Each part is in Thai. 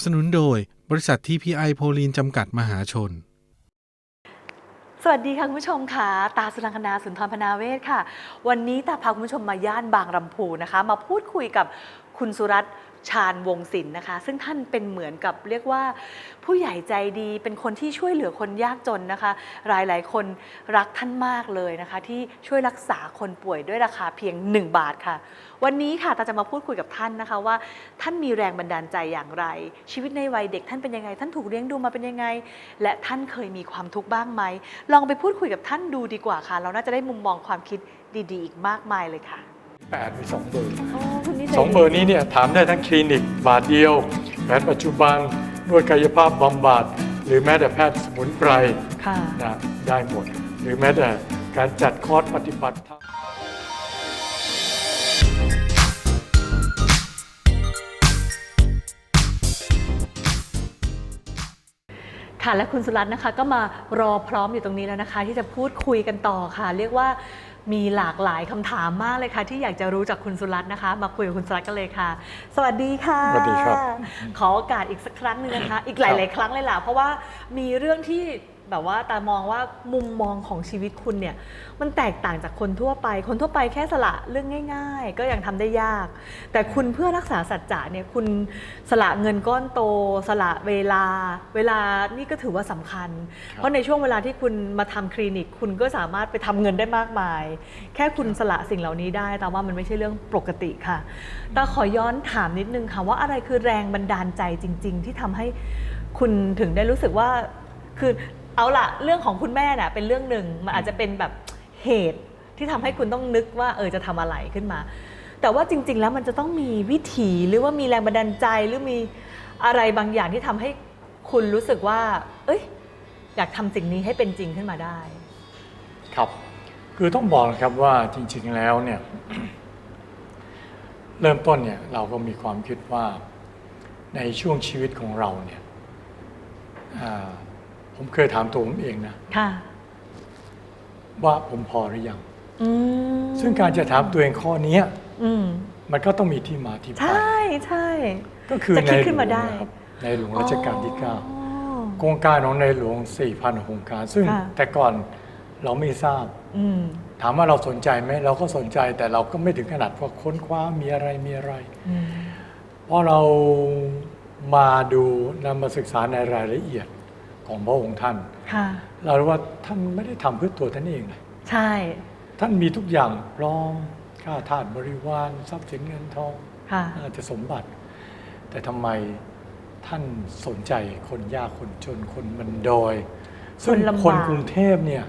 สนับสนุนโดย บริษัททีพีไอโพลีนจำกัดมหาชน สวัสดีค่ะคุณผู้ชมค่ะ ตาสุรังคณาสุนทรพนาเวศค่ะ วันนี้ตาพาคุณผู้ชมมาย่านบางลำพูนะคะ มาพูดคุยกับคุณสุรัตน์ ชาญวงศิลป์นะคะ ซึ่งท่านเป็นเหมือนกับเรียกว่า ผู้ใหญ่ใจดีเป็นคนที่ช่วยเหลือคนยากจนนะคะ หลายหลายๆคนรักท่านมากเลยนะคะ ที่ช่วยรักษาคนป่วยด้วยราคาเพียง 1 บาทค่ะ วันนี้ค่ะตาจะมาพูดคุยกับท่านนะคะว่า ท่านมีแรงบันดาลใจอย่างไร ชีวิตในวัยเด็กท่านเป็นยังไง ท่านถูกเลี้ยงดูมาเป็นยังไง และท่านเคยมีความทุกข์บ้างไหมลองไปพูดคุยกับท่านดูดีกว่าค่ะ เราน่าจะได้มุมมองความคิดดีๆ อีกมากมายเลยค่ะ แปดมีสองเบอร์ โอ้คุณนิสัยสองเบอร์นี้เนี่ยถามได้ทั้งคลินิก บาทเดียวแพทย์ปัจจุบันนวดกายภาพบำบัดหรือแม้แต่แพทย์สมุนไพรค่ะ นะได้หมด หรือแม้แต่การจัดคอร์สปฏิบัติธรรม ค่ะและคุณสุรัตน์นะคะก็มารอพร้อมอยู่ตรงนี้แล้วนะคะ ที่จะพูดคุยกันต่อค่ะ เรียกว่ามีหลากหลายคำถามมากเลยค่ะ ที่อยากจะรู้จากคุณสุรัตน์นะคะ มาคุยกับคุณสุรัตน์กันเลยค่ะ สวัสดีค่ะสวัสดีครับขอโอกาสอีกสักครั้งหนึ่งนะคะ อีกหลาย ๆ ครั้งเลยล่ะเพราะว่ามีเรื่องที่ แบบว่าตามองว่ามุมมองของชีวิตคุณเนี่ยมันแตกต่างจากคนทั่วไป คนทั่วไปแค่สละเรื่องง่าย ๆ ก็ยังทำได้ยาก แต่คุณเพื่อรักษาสัจจะเนี่ยคุณสละเงินก้อนโต สละเวลา เวลานี่ก็ถือว่าสำคัญ เพราะในช่วงเวลาที่คุณมาทำคลินิก คุณก็สามารถไปทำเงินได้มากมาย แค่คุณสละสิ่งเหล่านี้ได้ แต่ว่ามันไม่ใช่เรื่องปกติค่ะตาขอย้อนถามนิดนึงค่ะว่าอะไรคือแรงบันดาลใจจริง ๆ ที่ทำให้คุณถึงได้รู้สึกว่าคือ เอาละเรื่องของคุณแม่น่ะเป็นเรื่องหนึ่งมันอาจจะเป็นแบบเหตุที่ทำให้คุณต้องนึกว่าเออจะทำอะไรขึ้นมา แต่ว่าจริง ๆ แล้วมันจะต้องมีวิถีหรือว่ามีแรงบันดาลใจหรือมีอะไรบางอย่างที่ทำให้คุณรู้สึกว่า เอ้ยอยากทำสิ่งนี้ให้เป็นจริงขึ้นมาได้ ครับ คือต้องบอกนะครับว่าจริง ๆ แล้วเนี่ยเริ่มต้นเนี่ยเราก็มีความคิดว่าในช่วงชีวิตของเราเนี่ยอ่า ผมเคยถามตัวผมเองนะค่ะ ว่าผมพอหรือยัง อืมซึ่งการจะถามตัวเองข้อเนี้ยอืมมันก็ต้องมีที่มาที่ไป ใช่ใช่ ก็คือจะในคิดหลขึ้นวงมาได้ นะครับในหลวงรัชกาลที่อ๋อ9โครงการของในหลวง 4,000 โครงการ ซึ่งค่ะ แต่ก่อนเราไม่ทราบ อืมถามว่าเราสนใจไหม เราก็สนใจแต่เราก็ไม่ถึงขนาดว่าค้นคว้ามีอะไรมีอะไร อืมเพราะเรามาดูนำมาศึกษาในรายละเอียด ของพระองค์ท่าน ค่ะ เรารู้ว่าท่านไม่ได้ทำเพื่อตัวท่านเองเลยใช่ ท่านมีทุกอย่างพร้อมข้าทาสบริวารทรัพย์สินเงินทองค่ะ อาจจะสมบัติ แต่ทำไมท่านสนใจคนยากคนจนคนมันดอย ซึ่งคนลำบาก คนกรุงเทพเนี่ยค่ะ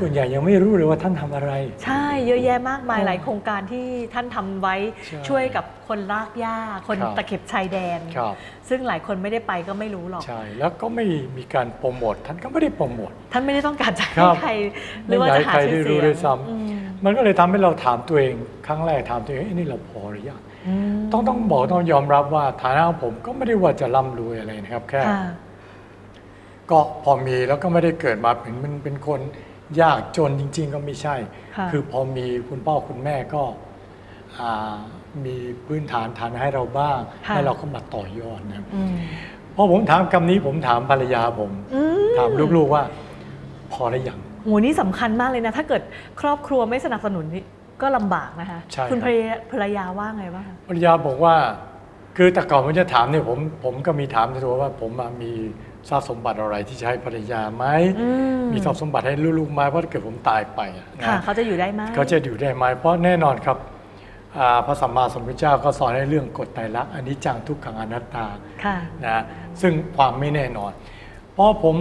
ส่วนใหญ่ยังไม่รู้เลยว่าท่านทำอะไร ใช่เยอะแยะมากมายอ๋อหลายโครงการที่ท่านทำไว้ใช่ช่วยกับคนลากหญ้า คนครับตะเข็บชายแดนครับซึ่งหลายคนไม่ได้ไปก็ไม่รู้หรอก ใช่ แล้วก็ไม่มีการโปรโมทท่านก็ไม่ได้โปรโมทท่านไม่ได้ต้องการจะครัให้บใครหรือว่าจะหาไม่อยากให้ใครชื่อได้รู้เสียงด้วยซ้อืมมันก็เลยทำให้เราถามตัวเอง ครั้งแรกถามตัวเองเอ้นี่เราพอหรือยังอืมต้องต้องบอกต้องยอมรับว่าฐานะของผมก็ไม่ได้ว่าจะร่ำรวยอะไรนะครับ แค่ค่ะก็พอมีแล้วก็ไม่ได้เกิดมาเป็นมันเป็นคน ยากจนจริง ๆ ก็ไม่ใช่ ค่ะ คือพอมีคุณพ่อคุณแม่ก็อ่ามีพื้นฐานฐานให้เราบ้าง ค่ะแล้วเราก็มาต่อยอดนะครับอืมพอผมถามคำนี้ผมถามภรรยาผม อืม ถามลูกๆว่า พอหรือยัง โหนี่สำคัญมากเลยนะ ถ้าเกิดครอบครัวไม่สนับสนุนนี่ก็ลำบากนะคะ ใช่คุณครับ ภรรยาภรรยาว่าไงบ้างคะภรรยาบอกว่า คือแต่ก่อนผมจะถามเนี่ยผมผมก็มีถามในตัวว่าผมอะมี ทรัพย์สมบัติอะไรที่จะให้ภรรยาไหมอืมมีทรัพย์สมบัติให้ลูกๆไหมเพราะถ้าเกิดผมตายไปอะนะ ค่ะ เขาจะอยู่ได้ไหม เขาจะอยู่ได้ไหมเพราะแน่นอนครับอ่าพระสัมมาสัมพุทธเจ้าก็สอนให้เรื่องกฎไตรลักษณ์อนิจจังทุกขังอนัตตาค่ะ นะซึ่งความไม่แน่นอน เพราะผม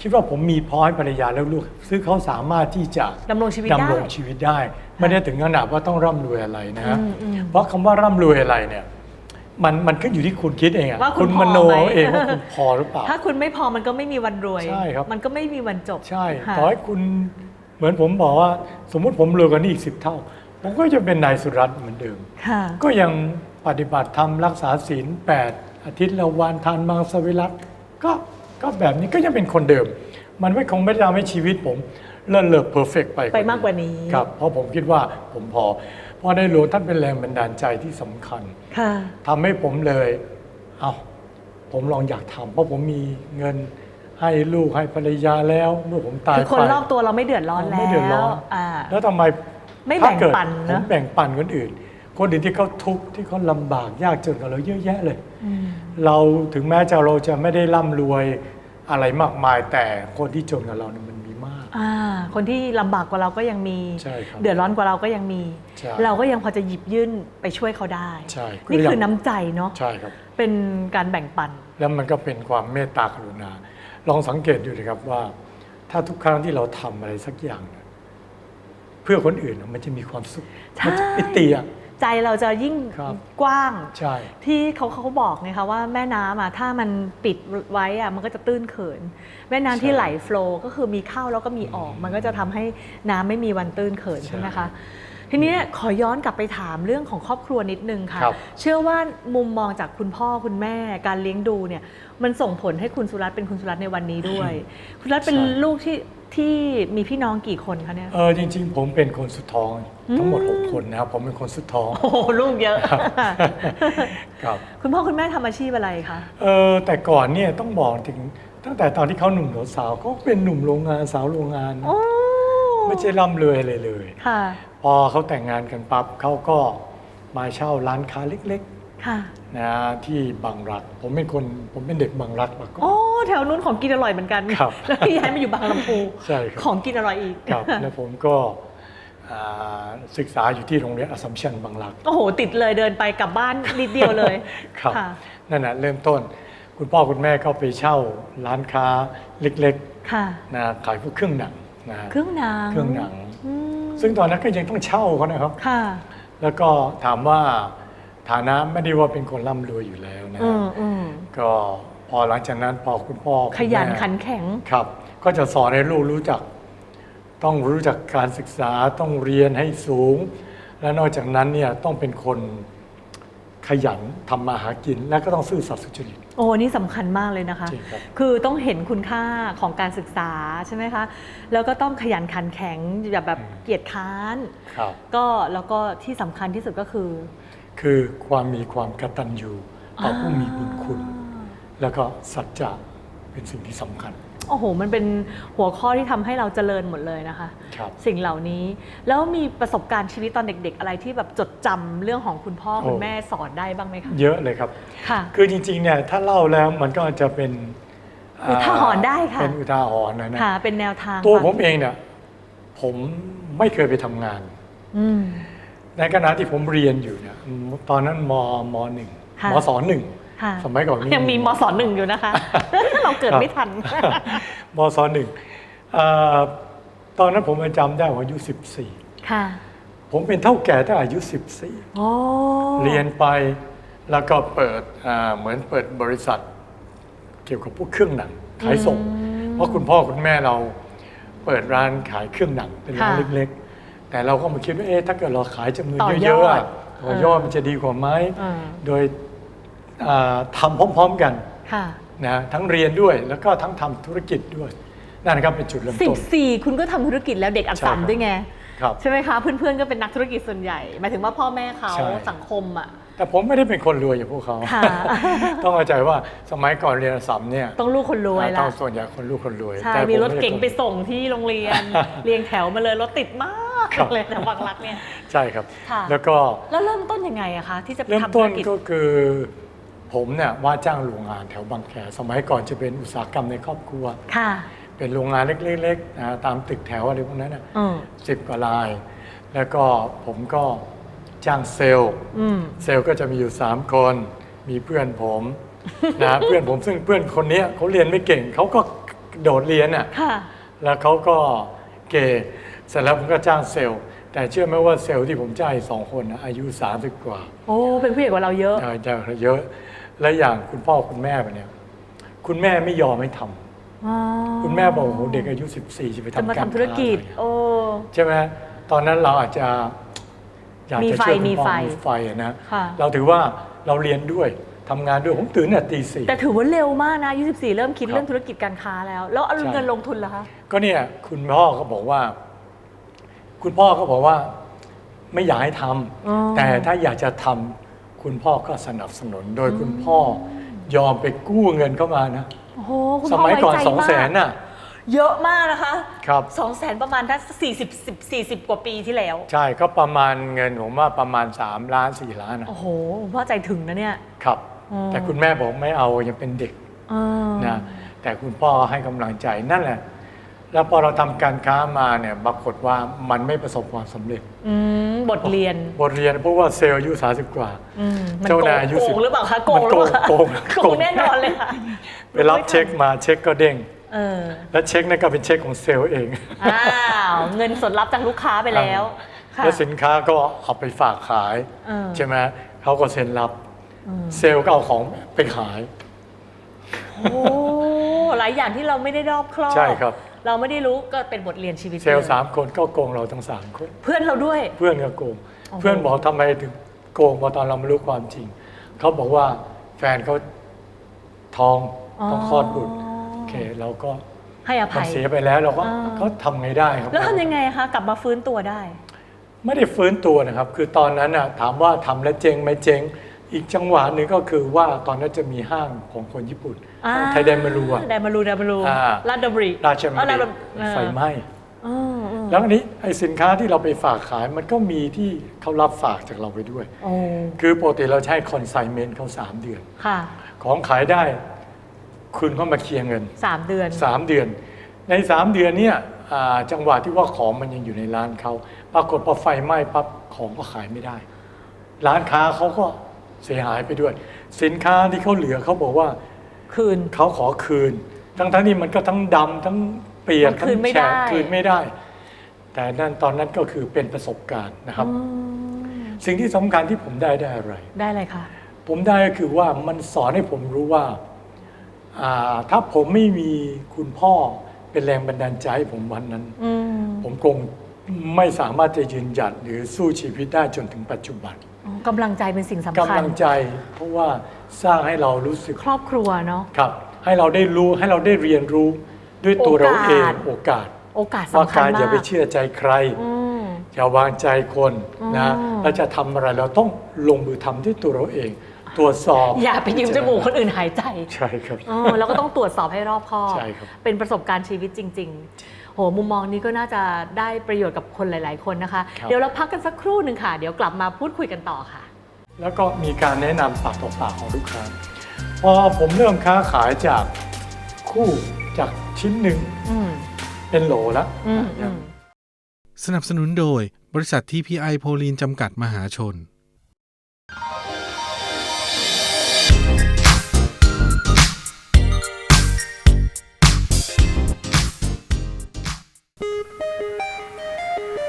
คิดว่าผมมีพอให้ภรรยาและลูกซึ่งเขาสามารถที่จะดำรงชีวิตได้ ดำรงชีวิตได้ ไม่ได้ถึงขนาดว่าต้องร่ำรวยอะไรนะฮะอืมอืม เพราะคำว่าร่ำรวยอะไรเนี่ย มันมันขึ้นอยู่ที่คุณคิดเองอะว่าคุณมโนพอไหม เองว่าคุณพอหรือเปล่า ถ้าคุณไม่พอมันก็ไม่มีวันรวย ใช่ครับ มันก็ไม่มีวันจบใช่ค่ะต่อให้คุณเหมือนผมบอกว่า สมมุติผมรวยกว่านี้อีกสิบเท่า ผมก็จะเป็นนายสุรัตน์เหมือนเดิม ค่ะ ก็ยังปฏิบัติธรรมรักษาศีลแปดอาทิตย์ละวันทานมังสวิรัตก็ก็แบบนี้ก็ยังเป็นคนเดิม มันไม่คงไม่ได้ทำให้ชีวิตผมเลิศเลอเพอร์เฟกไปไปมากกว่านี้ ครับ เพราะผมคิดว่าผมพอ เพราะในหลวงท่านเป็นแรงบันดาลใจที่สำคัญค่ะทำให้ผมเลย เอาผมลองอยากทำเพราะผมมีเงินให้ลูกให้ภรรยาแล้ว เมื่อผมตายคือคนไปรอบตัวเราไม่เดือดร้อนแล้วไม่เดือดร้อนอ่าแล้วทำไมไม่แบ่งถ้าเกิดปันผนะมแบ่งปันคนอื่น คนอื่นที่เขาทุกข์ที่เขาลำบากยากจนกับเราเยอะแยะเลยอืมเราถึงแม้จะเราจะไม่ได้ร่ำรวยอะไรมากมายแต่คนที่จนกับเราเนี่ยมันมีมาก อ่าคนที่ลำบากกว่าเราก็ยังมี ใช่ครับเดือดร้อนกว่าเราก็ยังมี ใช่เราก็ยังพอจะหยิบยื่นไปช่วยเขาได้ ใช่นี่ก็ยังคือน้ำใจเนาะ ใช่ครับ เป็นการแบ่งปัน แล้วมันก็เป็นความเมตตากรุณา ลองสังเกตดูนะครับว่า ถ้าทุกครั้งที่เราทำอะไรสักอย่างเนี่ยเพื่อคนอื่นน่ะมันจะมีความสุขใช่มัจะปิติอะ ใจเราจะยิ่งครับกว้างใช่ที่เขาเขาบอกไงคะว่าแม่น้ำอะถ้ามันปิดไว้อะมันก็จะตื้นเขิน แม่น้ำที่ไหลโฟลว์ก็คือมีเข้าแล้วก็มีออก มันก็จะทำให้น้ำไม่มีวันตื้นเขินใช่ไหมคะ ทีนี้ขอย้อนกลับไปถามเรื่องของครอบครัวนิดนึงค่ะ ครับ เชื่อว่ามุมมองจากคุณพ่อคุณแม่การเลี้ยงดูเนี่ยมันส่งผลให้คุณสุรัตน์เป็นคุณสุรัตน์ในวันนี้ด้วย คุณสุรัตน์เป็นลูกที่ ที่มีพี่น้องกี่คนคะเนี่ย เออจริง ๆ ผมเป็นคนสุดท้องทั้งหมดอืม6คนนะครับ ผมเป็นคนสุดท้อง โอ้โหลูกเยอะ ครับคุณพ่อคุณแม่ทำอาชีพอะไรคะ เออแต่ก่อนเนี่ยต้องบอกถึงตั้งแต่ตอนที่เขาหนุ่มสาวเขาเป็นหนุ่มโรงงานสาวโรงงานนะโอ้ไม่ใช่ร่ำรวยอะไรเลย ค่ะ พอเขาแต่งงานกันปั๊บเขาก็มาเช่าร้านค้าเล็กค่ะ ๆ นะที่บางรัก ผมเป็นคนผมเป็นเด็กบางรักมาก่อน โอ้แถวนู้นของกินอร่อยเหมือนกัน ครับ แล้วย้ายมาอยู่บางลำพูใช่ครับ ของกินอร่อยอีก ครับ แล้วผมก็อ่าศึกษาอยู่ที่โรงเรียนอสสัมชัญบางรัก โอ้โห ติดเลยเดินไปกลับบ้านนิดเดียวเลย ครับ ค่ะ นั่นนะเริ่มต้น คุณพ่อคุณแม่ก็ไปเช่าร้านค้าเล็กค่ะ ๆนะขายพวกเครื่องหนังนะเครื่องหนังเครื่องหนัง อืมซึ่งตอนนั้นก็ยังต้องเช่าเขานะครับ ค่ะ แล้วก็ถามว่า ฐานะไม่ได้ว่าเป็นคนร่ำรวยอยู่แล้วนะอืมอืมก็พอหลังจากนั้นพอคุณพ่อคุณขยันแม่ขันแข็ง ครับ ก็จะสอนให้ลูกรู้จัก ต้องรู้จักการศึกษาต้องเรียนให้สูง และนอกจากนั้นเนี่ยต้องเป็นคนขยันทำมาหากิน และก็ต้องซื่อสัตย์สุจริต โอ้นี่สำคัญมากเลยนะคะ จริงครับคือต้องเห็นคุณค่าของการศึกษาใช่ไหมคะ แล้วก็ต้องขยันขันแข็งแบบแบบเกียรติค้าน ครับ ก็แล้วก็ที่สำคัญที่สุดก็คือ คือความมีความกตัญญูต่อผู้มีบุญคุณอ่าแล้วก็สัจจะเป็นสิ่งที่สำคัญ โอ้โห มันเป็นหัวข้อที่ทำให้เราเจริญหมดเลยนะคะ ครับ สิ่งเหล่านี้ แล้วมีประสบการณ์ชีวิตตอนเด็ก ๆ อะไรที่แบบจดจำเรื่องของคุณพ่อโอ้ คุณแม่สอนได้บ้างไหมคะ เยอะเลยครับ ค่ะ คือจริงๆเนี่ยถ้าเล่าแล้วมันก็จะเป็นอุทาหรณ์ได้ค่ะ เป็นอุทาหรณ์นะนะค่ะ เป็นแนวทางตัวค่ะผมเองเนี่ยผมไม่เคยไปทำงาน อืม ในขณะที่ผมเรียนอยู่เนี่ยตอนนั้นมมหนึ่งค่ะมสหนึ่งค่ะสมัยก่อนยังมีมศหนึ่งอยู่นะคะ เราเกิดไม่ทันมสหนึ่งเอ่อตอนนั้นผมจำได้ว่าอายุ 14ค่ะผมเป็นเท่าแก่ตั้งอายุโอ้14เรียนไปแล้วก็เปิดอ่าเหมือนเปิดบริษัท เกี่ยวกับพวกเครื่องหนังขายส่ง เพราะคุณพ่อคุณแม่เราเปิดร้านขายเครื่องหนังเป็นร้านเล็กๆ แต่เราก็มาคิดว่าเอ๊ะถ้าเกิดเราขายจำนวนต่อยเยออะดๆอะต่อยอดมันจะดีกว่าไหมอ่าโดยอ่าทำพร้อมๆกันค่ะ นะทั้งเรียนด้วยแล้วก็ทั้งทำธุรกิจด้วยนั่นนะครับเป็นจุดเริ่มสิต้บนสี่คุณก็ทำธุรกิจแล้วเด็กอักษรใช่ครับ ด้วยไง ครับ ใช่ไหมคะ เพื่อนๆก็เป็นนักธุรกิจส่วนใหญ่หมายถึงว่าพ่อแม่เขาใช่ สังคมอะ แต่ผมไม่ได้เป็นคนรวยอย่างพวกเขา ค่ะ ต้องเข้าใจว่าสมัยก่อนเรียนอักษรเนี่ยต้องลูกคนรวยต้ละองส่วนใหญ่คนลูกคนรวยใช่ แต่ผมีรถด้เก๋งไปคนส่งที่โรงเรียน เรียงแถวมาเลยรถติดมา กครับเลยแต่บางรักเนี่ยใช่ครับ ค่ะ แล้วก็แล้วเริ่มต้นยังไงอะคะที่จะเริ่มทำธุต้รนกิจ ก็คือผมเนี่ยว่าจ้างโรงงานแถวบางแคสมัยก่อนจะเป็นอุตสาหกรรมในครอบครัว ค่ะเป็นโรงงานเล็กๆนะตามตึกแถวอะไรพวกนั้นนะอืมสิบกว่าลาย แล้วก็ผมก็จ้างเซลล์ อืม เซลล์ก็จะมีอยู่ 3 คน มีเพื่อนผม นะ เพื่อนผมซึ่งเพื่อนคนเนี้ยเขาเรียนไม่เก่ง เขาก็โดดเรียนอะ ค่ะ แล้วเขาก็เกย์ เสร็จแล้วผมก็จ้างเซลล์ แต่เชื่อไหมว่าเซลล์ที่ผมจ้างอีกสองคนนะอายุ 30 กว่าโอ้เป็นผู้ใหญ่กว่าเราเยอะ จะจะเยอะและอย่างคุณพ่อคุณแม่เนี่ยคุณแม่ไม่ยอมให้ทำอ๋อคุณแม่บอกโอ้โหเด็กอายุ 14จะไปจะทำมาการทำธุรกิจค้าอะไรโอ้ ใช่ไหมตอนนั้นเราอาจจะอยากมีจะไฟช่วยคุณมีพ่อไฟมีไฟอะนะค่ะ เราถือว่าเราเรียนด้วยทำงานด้วยผมตื่นเนี่ยตีสี่ แต่ถือว่าเร็วมากนะ24 เริ่มคิดครับ เรื่องธุรกิจการค้าแล้ว แล้วเอาใช่เงินลงทุนล่ะคะ ก็เนี่ยคุณพ่อก็บอกว่า คุณพ่อก็บอกว่าไม่อยากให้ทำอ๋อแต่ถ้าอยากจะทำคุณพ่อก็สนับสนุน โดยคุณพ่อยอมไปกู้เงินเข้ามานะ โอ้โหคุณสพ่อมัยก่อนไว้ใจสองแสนมากน่ะ เยอะมากนะคะครับ สองแสนประมาณถ้าสี่สิบสี่สิบกว่าปีที่แล้ว ใช่ก็ประมาณเงินผมว่าประมาณ 3 ล้าน 4 ล้านนะโอ้โหคุณพ่อใจถึงนะเนี่ย ครับอ๋อแต่คุณแม่บอกไม่เอายังเป็นเด็กเออนะแต่คุณพ่อให้กำลังใจนั่นแหละ แล้วพอเราทำการค้ามาเนี่ยปรากฏว่ามันไม่ประสบความสำเร็จ อืมบทเรียนบทเรียนเพราะว่าเซลล์อายุ 30 กว่า อืมมันเจ้าโกนายงอายุโกสิงบหรือเปล่าคะโกงมันหรือเปล่าคะโกงโกง โกงแน่นอนเลยค่ะไปรับเช็คมาเช็คก็เด้ง เออแล้วเช็คนั่นก็เป็นเช็คของเซลล์เอง อ้าวเงินสดรับจากลูกค้าไปแล้วค่ะ แล้วสินค้าก็เอาไปฝากขาย เออ ใช่ไหมเขาก็เซ็นรับ อืม เซลล์ก็เอาของไปขาย โอ้ หลายอย่างที่เราไม่ได้รอบครอบใช่ครับ เราไม่ได้รู้ก็เป็นบทเรียนชีวิตเซลล์ยสามคนก็โกงเราทั้งสามคน เพื่อนเราด้วย เพื่อนก็โกงโอ้โหเพื่อนบอกทำไมถึงโกงพอตอนเราไม่รู้ความจริง เขาบอกว่าแฟนเขาท้องต้องคลอดบุตรโอเคเราก็ให้อมันภัยเสียไปแล้วเราก็อ่าก็ทำไงได้ครับ แล้วทำยังไงคะกลับมาฟื้นตัวได้ ไม่ได้ฟื้นตัวนะครับ คือตอนนั้นน่ะถามว่าทำแล้วเจ๊งไหมเจ๊ง อีกจังหวะหนึ่งก็คือว่าตอนนั้นจะมีห้างของคนญี่ปุ่นอ่าไทยแดนมารูอะไดมารูไดมารูอ่าลาดดบรีราชมอ๋อณีลาดเออไฟไหม้อืมอืมแล้วอันนี้ไอ้สินค้าที่เราไปฝากขายมันก็มีที่เขารับฝากจากเราไปด้วยโอ้คือปกติเราใช้คอนไซเมนต์เขา3 เดือนค่ะของขายได้ คุณก็มาเคลียร์เงินสามเดือน 3 เดือน ใน 3 เดือนเนี่ยอ่าจังหวะที่ว่าของมันยังอยู่ในร้านเขาปรากฏพอไฟไหม้ปั๊บของก็ขายไม่ได้ ร้านค้าเขาก็ เสียหายไปด้วย สินค้าที่เขาเหลือเขาบอกว่าคืน เขาขอคืน ทั้งทั้งๆที่มันก็ทั้งดำทั้งเปียกมันทั้คืงนไม่แฉะได้ คืนไม่ได้ แต่นั่นตอนนั้นก็คือเป็นประสบการณ์นะครับ อืมสิ่งที่สำคัญที่ผมได้ได้อะไร ได้เลยค่ะ ผมได้ก็คือว่ามันสอนให้ผมรู้ว่าอ่า ถ้าผมไม่มีคุณพ่อเป็นแรงบันดาลใจให้ผมวันนั้น อืมผมคงไม่สามารถจะยืนหยัดหรือสู้ชีวิตได้จนถึงปัจจุบันอ๋อ กำลังใจเป็นสิ่งสำกำคัญลังใจ เพราะว่าสร้างให้เรารู้สึกครอบครัวเนาะครับ ให้เราได้รู้ให้เราได้เรียนรู้ด้วยตัวเราเองโอกาส โอกาสโอกาสว่าสำคัญการมาอย่าไปเชื่อใจใครอืมอย่าวางใจคนนะอืมเราจะทำอะไรเราต้องลงมือทำด้วยตัวเราเอง ตรวจสอบ อย่าไปยืมจมูกคนอื่นหายใจ ใช่ครับเออแล้วก็ต้องตรวจสอบให้รอบคอบใช่ครับเป็นประสบการณ์ชีวิตจริง ๆ โหมุมมองนี้ก็น่าจะได้ประโยชน์กับคนหลาย ๆ คนนะคะ ครับ เดี๋ยวเราพักกันสักครู่หนึ่งค่ะ เดี๋ยวกลับมาพูดคุยกันต่อค่ะ แล้วก็มีการแนะนำปากต่อปากของลูกค้าพอผมเริ่มค้าขายจากคู่จากชิ้นหนึ่งอืมเป็นโหลแล้วอืมนะคอืรับมสนับสนุนโดยบริษัทที่พีไอโพลีนจำกัดมหาชน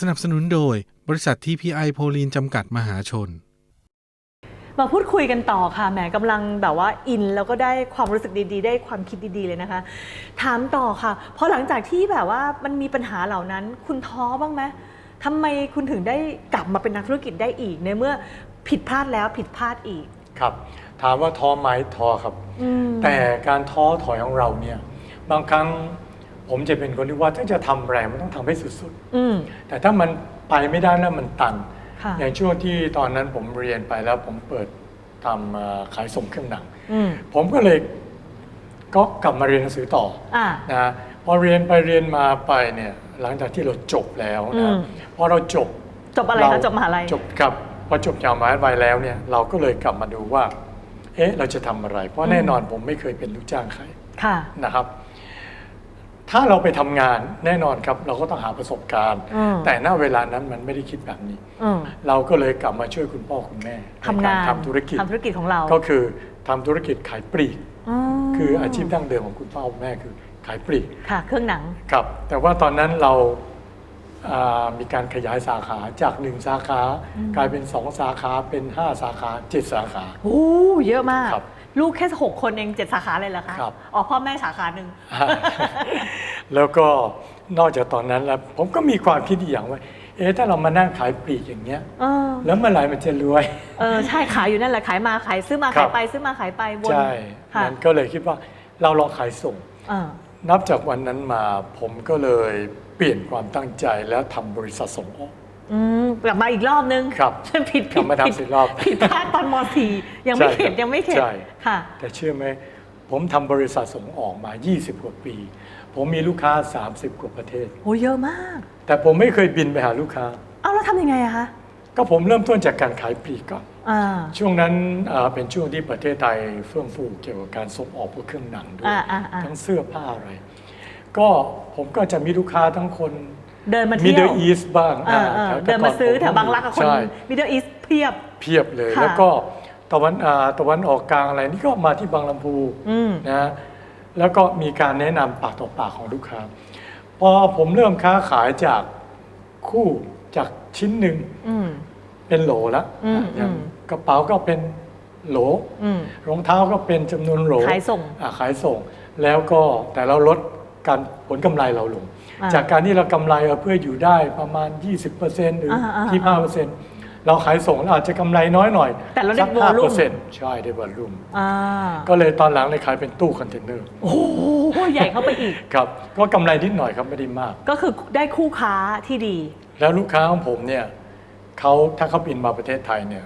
สนับสนุนโดยบริษัทที่พีไอโพลีนจำกัดมหาชน มาพูดคุยกันต่อค่ะแหมกำลังแบบว่าอินแล้วก็ได้ความรู้สึกดีๆ ได้ความคิดดีๆเลยนะคะ ถามต่อค่ะพอหลังจากที่แบบว่ามันมีปัญหาเหล่านั้น คุณท้อบ้างไหมทำไมคุณถึงได้กลับมาเป็นนักธุรกิจได้อีกในเมื่อผิดพลาดแล้วผิดพลาดอีก ครับ ถามว่าท้อไหมท้อครับ อืมแต่การท้อถอยของเราเนี่ย บางครั้ง ผมจะเป็นคนที่ว่าถ้าจะทำแรงมันต้องทำให้สุดอืม ๆ แต่ถ้ามันไปไม่ได้แล้วมันตัน ค่ะ อย่างช่วงที่ตอนนั้นผมเรียนไปแล้วผมเปิดทำเอ่อขายส่งเครื่องหนัง อืม ผมก็เลยก็กลับมาเรียนหนังสือต่ออ่านะพอเรียนไปเรียนมาไปเนี่ยหลังจากที่เราจบแล้วอืนะมพอเราจบ จบอะไรเาคะจบมหาลัย จบครับพอจบจากมหาลัยแล้วเนี่ยเราก็เลยกลับมาดูว่า เอ๊ะ เราจะทำอะไร เพราะแน่นอนผมไม่เคยเป็นลูกจ้างใครค่ะ นะครับ ถ้าเราไปทำงานแน่นอนครับ เราก็ต้องหาประสบการณ์ อืม แต่ณเวลานั้นมันไม่ได้คิดแบบนี้ อืมเราก็เลยกลับมาช่วยคุณพ่อคุณแม่ทำงานใกรทำธุรกิจทำธุรกิจของเราก็คือทำธุรกิจขายปลีก มคืออาชีพดั้งเดิมของคุณพ่อคุณแม่คือขายปลีก ค่ะ เครื่องหนัง ครับ แต่ว่าตอนนั้นเราอ่ามีการขยายสาขาจากหนึ่งสาขา กลายเป็นสองสาขาเป็นห้าสาขาเจ็ดสาขา โอ้เยอะมาก ครับ ลูกแค่หกคนเองเจ็ดสาขาเลยเหรอคะครับ อ๋อพ่อแม่สาขาหนึ่ง แล้วก็นอกจากตอนนั้นแล้วผมก็มีความคิดอีกอย่างว่า เอ๊ะถ้าเรามานั่งขายปลีกอย่างเงี้ย เออแล้วเมื่อไหร่มันจะรวย เออใช่ขายอยู่นั่นแหละขายมาขายซื้อมาครัขายบ ไปซื้อมาขายไปวนใช่ค่ะนั้นก็เลยคิดว่าเราลองขายส่ง เออนับจากวันนั้นมาผมก็เลยเปลี่ยนความตั้งใจแล้วทำบริษัทส่งออก อืมกลับมาอีกรอบนึงครับผิดกลัผิบดมาผิดทำสิรอบผิดพลาดตอนมสี่ยังไม่ใช่เข็ดครับยังไม่เข็ดใช่ ค่ะ แต่เชื่อไหมผมทำบริษัทส่งออกมา 20 กว่าปี ผมมีลูกค้า 30 กว่าประเทศโอ้เยอะมาก แต่ผมไม่เคยบินไปหาลูกค้า เอาแล้วทำยังไงอะคะก็ผมเริ่มต้นจากการขายปลีกก่อน อ่าช่วงนั้นอ่าเป็นช่วงที่ประเทศไทยเฟื่องฟูเกี่ยวกับการส่งออกพวกเครื่องหนังด้วย อ่าอ่าอ่าทั้งเสื้อผ้าอะไร ก็ผมก็จะมีลูกค้าทั้งคน เดินมามิเที่เดิยวลอีสบ้างเออเออแถวเดินมาซื้อแถวบางรักกับคนใช่มิดเดิลอีสเพียบ เพียบเลยค่ะ แล้วก็ตะวันอ่าตะวันออกกลางอะไรนี่ก็มาที่บางลำพู อืม นะแล้วก็มีการแนะนำปากต่อปากของลูกค้า พอผมเริ่มค้าขายจากคู่จากชิ้นหนึ่งอืม เป็นโหลแล้วอืมอย่างอืม กระเป๋าก็เป็นโหลอืม รองเท้าก็เป็นจำนวนโหลขายส่ง อ่ขายส่ง แล้วก็แต่เราลด การผลกำไรเราลงอ่าจากการที่เรากำไรเอาเพื่ออยู่ได้ประมาณ 20%หรืออ่าอ่าที่5%เราขายส่งเราอาจจะกำไรน้อยหน่อยแต่เราได้สัก volume 5%ใช่ได้วอลลุ่มอ่าก็เลยตอนหลังเลยขายเป็นตู้คอนเทนเนอร์โอ้โหใหญ่เข้าไปอีกครับก็กำไรนิดหน่อยครับไม่ได้มาก ก็คือได้คู่ค้าที่ดี แล้วลูกค้าของผมเนี่ยเขาถ้าเขาบินมาประเทศไทยเนี่ย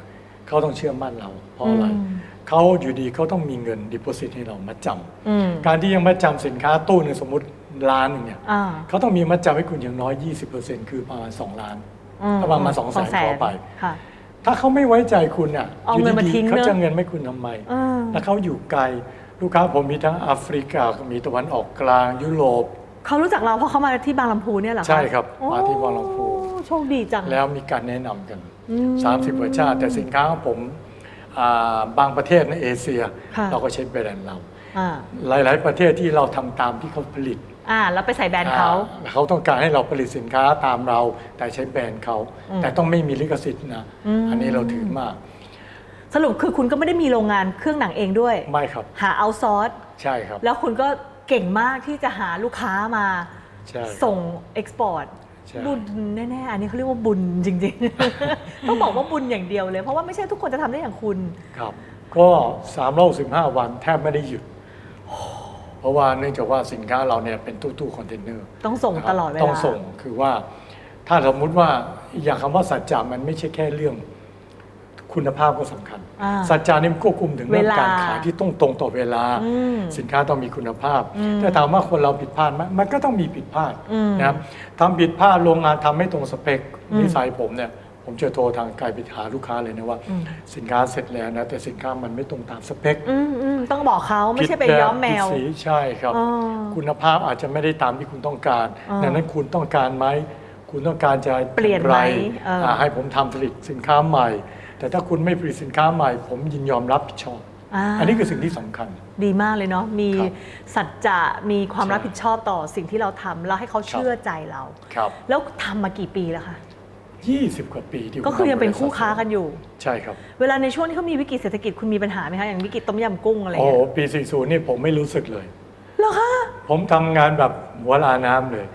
เขาต้องเชื่อมั่นเรา เพราะอะไรอืมเขาอยู่ดีเขาต้องมีเงินดิป o ซิตให้เรามาจำอืมการที่ยังมาจำสินค้าตู้หนึ่งสมมติล้านหนึ่งเนี่ยอ่าเขาต้องมีมาจำให้คุณอย่างน้อย 20%คือประมาณ2ล้านอืมประมาณสองแสนขอไปค่ะถ้าเขาไม่ไว้ใจคุณอะเอาอยู่เงินมาดีทิ้งๆเขาเนอะจะเงินไม่คุณทำไมเออแล้วเขาอยู่ไกลลูกค้าผมมีทั้งแอฟริกา มีตะวันออกกลาง ยุโรปเขารู้จักเราเพราะเขามาที่บางลำพูเนี่ยเหรอคะใช่ครับโอ้มาที่บางลำพูโชคดีจังแล้วมีการแนะนำกันอืม 30กว่าชาติ แต่สินค้าของผมอ่าบางประเทศในเอเชียค่ะเราก็ใช้แบรนด์เราอ่าหลาย ๆ ประเทศที่เราทำตามที่เขาผลิตอ่าแล้วไปใส่แบรนด์เขาอ่เขาต้องการให้เราผลิตสินค้าตามเรา แต่ใช้แบรนด์เขาอืมแต่ต้องไม่มีลิขสิทธิ์นะอืมอันนี้เราถือมาก สรุปคือคุณก็ไม่ได้มีโรงงานเครื่องหนังเองด้วย ไม่ครับ หาเอาซอร์สใช่ครับ แล้วคุณก็เก่งมากที่จะหาลูกค้ามาใช่ครับส่งเอ็กซ์พอร์ตใช่ บุญแน่ๆ อันนี้เขาเรียกว่าบุญจริงๆ ต้องบอกว่าบุญอย่างเดียวเลย เพราะว่าไม่ใช่ทุกคนจะทำได้อย่างคุณ ครับ ก็3 6 5วันแทบไม่ได้หยุด เพราะว่าเนื่องจากว่าสินค้าเราเนี่ยเป็นตู้ตู้คอนเทนเนอร์ ต้องส่งนะครับตลอดเวลา ต้องส่งคือว่า ถ้าสมมุติว่าอย่างคำว่าสัจจะมันไม่ใช่แค่เรื่อง คุณภาพก็สำคัญอ่า สัจจานี่มันควบคุมถึงเรื่องเวลาการขายที่ต้องตรงต่อเวลาอืมสินค้าต้องมีคุณภาพอืมแต่ถามว่าคนเราผิดพลาดไหมมันก็ต้องมีผิดพลาดอืมนะครับทำผิดพลาดโรงงานทำไม่ตรงสเปคอืมนิสัยผมเนี่ยผมจะโทรทางไกลไปหาลูกค้าเลยนะว่าอืมสินค้าเสร็จแล้วนะแต่สินค้ามันไม่ตรงตามสเปคอืมอืมต้องบอกเขาไม่ใช่ไปผิดแบบย้อมแมวผิดสีใช่ครับอ๋อคุณภาพอาจจะไม่ได้ตามที่คุณต้องการอ๋อดังนั้นคุณต้องการไหมคุณต้องการจะเปลี่ยนไหมไรเอออ่าให้ผมทำผลิตสินค้าใหม่ แต่ถ้าคุณไม่ผลิตสินค้าใหม่ ผมยินยอมรับผิดชอบาอันนี้คือสิ่งที่สำคัญ ดีมากเลยเนาะมีครับสัจจะมีความใช่รับผิดชอบต่อสิ่งที่เราทำแล้วให้เขาเชื่อใจเรา ครับ แล้วทำมากี่ปีแล้วคะ20 กว่าปีที่ก็คือยังเป็นผมทำคู่ค้ากันอยู่ ใช่ครับ เวลาในช่วงที่เขามีวิกฤตเศรษฐกิจคุณมีปัญหาไหมคะอย่างวิกฤตต้มยำกุ้งอะไรโอ้เงี้โหยปี 40 นี่ผมไม่รู้สึกเลย เหรอคะผมทำงานแบบหัวลาน้ำเลย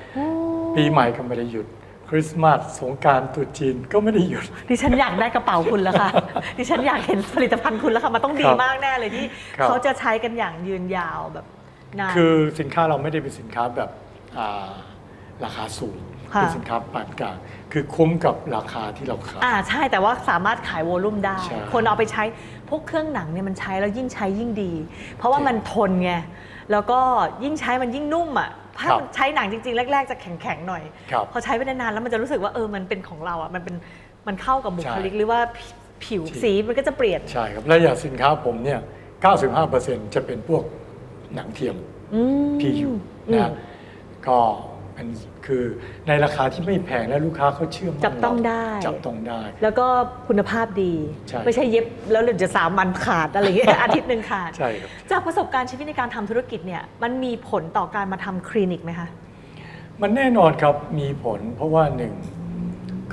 ปีใหม่ก็ไม่ได้หยุดค ริสต์มาสสงกรารตรุษจีนก็ไม่ได้หยุด ดิฉันอยากได้กระเป๋าคุณแล้วค่ะ ดิฉันอยากเห็นผลิตภัณฑ์คุณแล้วค่ะ มันต้องดีครับมากแน่เลยที่ครับ เขาจะใช้กันอย่างยืนยาวแบบนาน คือสินค้าเราไม่ได้เป็นสินค้าแบบอ่าราคาสูงค่ะ เป็นสินค้าปานกลางคือคุ้มกับราคาที่เราขาย อ่าใช่แต่ว่าสามารถขายวอลลุ่มได้ ใช่คนเอาไปใช้พวกเครื่องหนังเนี่ยมันใช้แล้วยิ่งใช้ยิ่งดี เพราะว่าจริงมันทนไง แล้วก็ยิ่งใช้มันยิ่งนุ่มอะ ถ้าครับมันใช้หนังจริงๆ แรก ๆ จะแข็งๆหน่อย ครับพอใช้ไปนานๆแล้วมันจะรู้สึกว่าเออมันเป็นของเราอะมันเป็นมันเข้ากับบุคลิกใช่หรือว่าผิผิวจริง สีมันก็จะเปลี่ยน ใช่ครับและอย่างสินค้าผมเนี่ย 95%จะเป็นพวกหนังเทียม อืมที่อยู่อืมนะก็ เป็นคือในราคาที่ไม่แพงและลูกค้าเขาเชื่อมั่นจับต้องได้ เราจับต้องได้ แล้วก็คุณภาพดี ใช่ ไม่ใช่เย็บแล้วเดี๋ยวจะสามวันขาดอะไรอย่างเงี้ย อาทิตย์หนึ่งขาด ใช่ครับ จากประสบการณ์ชีวิตในการทำธุรกิจเนี่ยมันมีผลต่อการมาทำคลินิกไหมคะ มันแน่นอนครับมีผลเพราะว่าหนึ่ง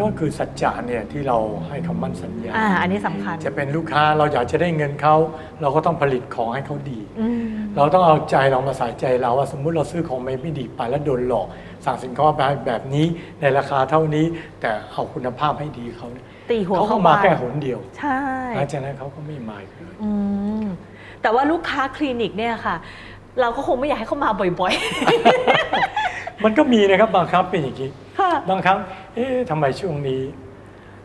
ก็คือสัจจะเนี่ยที่เราให้คำมั่นสัญญา อ่า อันนี้สำคัญ จะเป็นลูกค้าเราอยากจะได้เงินเขาเราก็ต้องผลิตของให้เขาดี อืม เราต้องเอาใจเรามาใส่ใจเราว่าสมมุติเราซื้อของไม่ไม่ดีไปแล้วโดนหลอก สั่งสินค้าไปแบบนี้ในราคาเท่านี้ แต่เอาคุณภาพให้ดีเขาเนี่ยตีหัวเขาก็เข้ามามาแค่หนเดียวใช่ หลังจากนั้นเขาก็ไม่มาอีกเลย อืม แต่ว่าลูกค้าคลินิกเนี่ยค่ะ เราก็คงไม่อยากให้เขามาบ่อย มันก็มีนะครับบางครั้งเป็นอย่างนี้ๆค่ะ บางครั้ง เอ๊ะทำไมช่วงนี้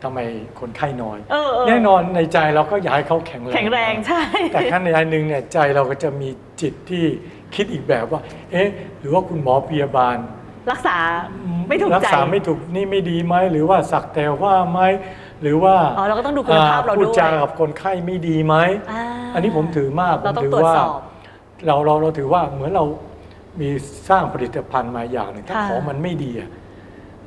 ทำไมคนไข้น้อย เออเออแน่นอนในใจเราก็อยากให้เขาแข็งแรง แข็งแรงใช่ แต่ขั้นในอันหนึ่งเนี่ยใจเราก็จะมีจิตที่คิดอีกแบบว่า เอ๊ะ หรือว่าคุณหมอพยาบาลรักษาไม่ถูกรักใจษาไม่ถูกนี่ไม่ดีไหมหรือว่าสักแต่ว่าไหมหรือว่าอ๋อเราก็ต้องดูคุณภาพเราพูดด้วยจากับคนไข้ไม่ดีไหมอ่าอันนี้ผมถือมากเราผมต้องถืตรวจว่าสอบเราเราเราถือว่าเหมือนเรามีสร้างผลิตภัณฑ์มาอย่างหนึ่งถ้าค่ะของมันไม่ดีอะ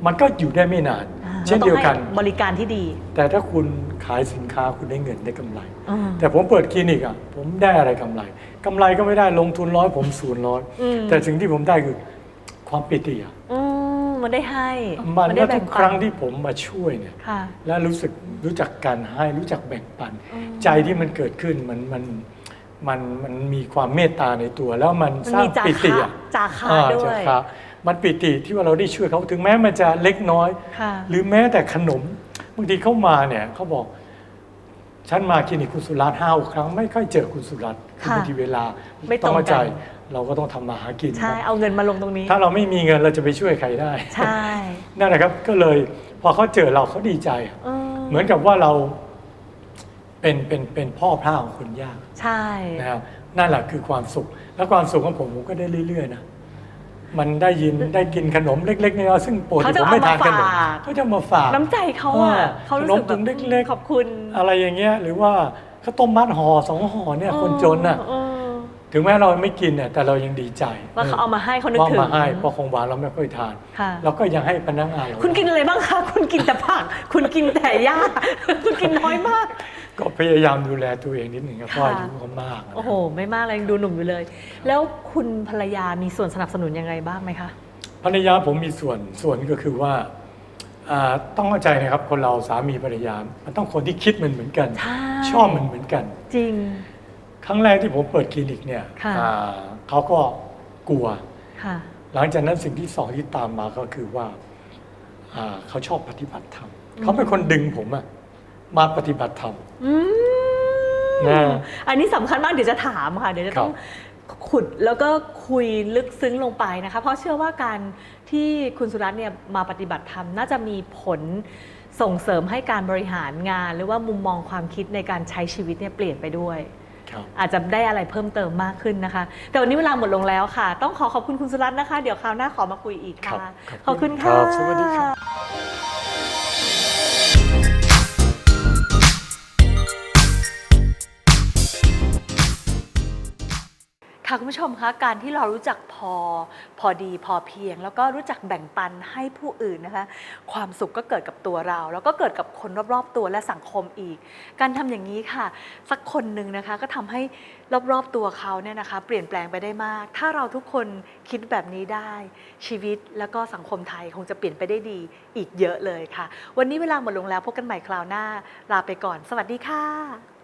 มันก็อยู่ได้ไม่นานอ่าเช่นเดียวกันราต้องให้บริการที่ดี แต่ถ้าคุณขายสินค้าคุณได้เงินได้กำไรอืมแต่ผมเปิดคลินิกอะผมได้อะไรกำไรกำไรก็ไม่ได้ลงทุนร้อยผมศูนย์ร้อยอืมแต่สิ่งที่ผมได้คือความปิติอะอืมมันได้ให้มันได้ก็แบ่ทุงกปันครั้งที่ผมมาช่วยเนี่ยค่ะและรู้สึกรู้จักการให้รู้จักแบ่งปันอืมใจที่มันเกิดขึ้นมันมันมันมันมีความเมตตาในตัว แล้วมันมันสร้างมีจาปิติคะอะจาคะอ่าด้วจายคะ มันปิติที่ว่าเราได้ช่วยเขาถึงแม้มันจะเล็กน้อยค่ะหรือแม้แต่ขนมบางทีเข้ามาเนี่ยเขาบอก ฉันมาคลินิกคุณสุรัตน์ห้าหกครั้งไม่ค่อยเจอคุณสุรัตน์คือค่ะบางทีเวลาไม่ตรงกันเข้าใจเราก็ต้องทำมาหากินใช่ครับเอาเงินมาลงตรงนี้ ถ้าเราไม่มีเงินเราจะไปช่วยใครได้ใช่นั่นแหละครับก็เลยพอเขาเจอเราเขาดีใจเออเหมือนกับว่าเราเป็นเป็นเป็นพ่อพระของคนยาก ใช่นะครับนั่นแหละคือความสุข แล้วความสุขของผมผมก็ได้เรื่อยๆนะ มันได้ยินได้กินขนมเล็กๆน้อยๆซึ่งปกติผมไม่ทานขนมเขาจะมาฝากน้ำใจเขาอะเออเขารู้สึกขนมถุงเล็กๆขอบคุณ อะไรอย่างเงี้ยหรือว่าข้าวต้มมัดห่อสองห่อเนี่ยคนจนน่ะเออถึงแม้เราไม่กินเนี่ยแต่เรายังดีใจว่าเขาเอามาให้เขานึกว่าถึงมาให้เพราะของหวานเราไม่ค่อยทานค่ะเราก็ยังให้พนักงานเราคุณกินอะไรบ้างคะคุณกินแต่ผัก คุณกินแต่หญ้าคุณกินน้อยมากก็ พยายามดูแลตัวเองนิดหนึ่งครับเพราะอายุเขามากนะโอ้โห ไม่มากเลยยังดูหนุ่มอยู่เลย แล้วคุณภรรยามีส่วนสนับสนุนยังไงบ้างไหมคะ ภรรยาผมมีส่วนส่วนก็คือว่าอ่าต้องเข้าใจนะครับคนเราสามีภรรยามันต้องคนที่คิดเหมือนเหมือนกัน ใช่ ชอบเหมือนเหมือนกัน จริง ครั้งแรกที่ผมเปิดคลินิกเนี่ยค่ะ อ่าเขาก็กลัว ค่ะ หลังจากนั้นสิ่งที่สองที่ตามมาก็คือว่าอ่าเขาชอบปฏิบัติธรรมเขาเป็นคนดึงผมอะ มาปฏิบัติธรรม อืมนะอันนี้สำคัญมากเดี๋ยวจะถามค่ะ เดี๋ยวจะต้องขุดแล้วก็คุยลึกซึ้งลงไปนะคะ เพราะเชื่อว่าการที่คุณสุรัตน์เนี่ยมาปฏิบัติธรรมน่าจะมีผลส่งเสริมให้การบริหารงาน หรือว่ามุมมองความคิดในการใช้ชีวิตเนี่ยเปลี่ยนไปด้วย ครับ อาจจะได้อะไรเพิ่มเติมมากขึ้นนะคะ แต่วันนี้เวลาหมดลงแล้วค่ะ ต้องขอขอบคุณคุณสุรัตน์นะคะ เดี๋ยวคราวหน้าขอมาคุยอีกครัค่ะบขอบคุณครัค่ะบสวัสดีครับ ค่ะคุณผู้ชมคะการที่เรารู้จักพอพอดีพอเพียง แล้วก็รู้จักแบ่งปันให้ผู้อื่นนะคะความสุขก็เกิดกับตัวเรา แล้วก็เกิดกับคนรอบๆตัวและสังคมอีก การทำอย่างนี้ค่ะ สักคนหนึ่งนะคะก็ทำให้รอบๆตัวเขาเนี่ยนะคะ เปลี่ยนแปลงไปได้มาก ถ้าเราทุกคนคิดแบบนี้ได้ ชีวิตแล้วก็สังคมไทยคงจะเปลี่ยนไปได้ดีอีกเยอะเลยค่ะ วันนี้เวลาหมดลงแล้วพบกันใหม่คราวหน้า ลาไปก่อน สวัสดีค่ะ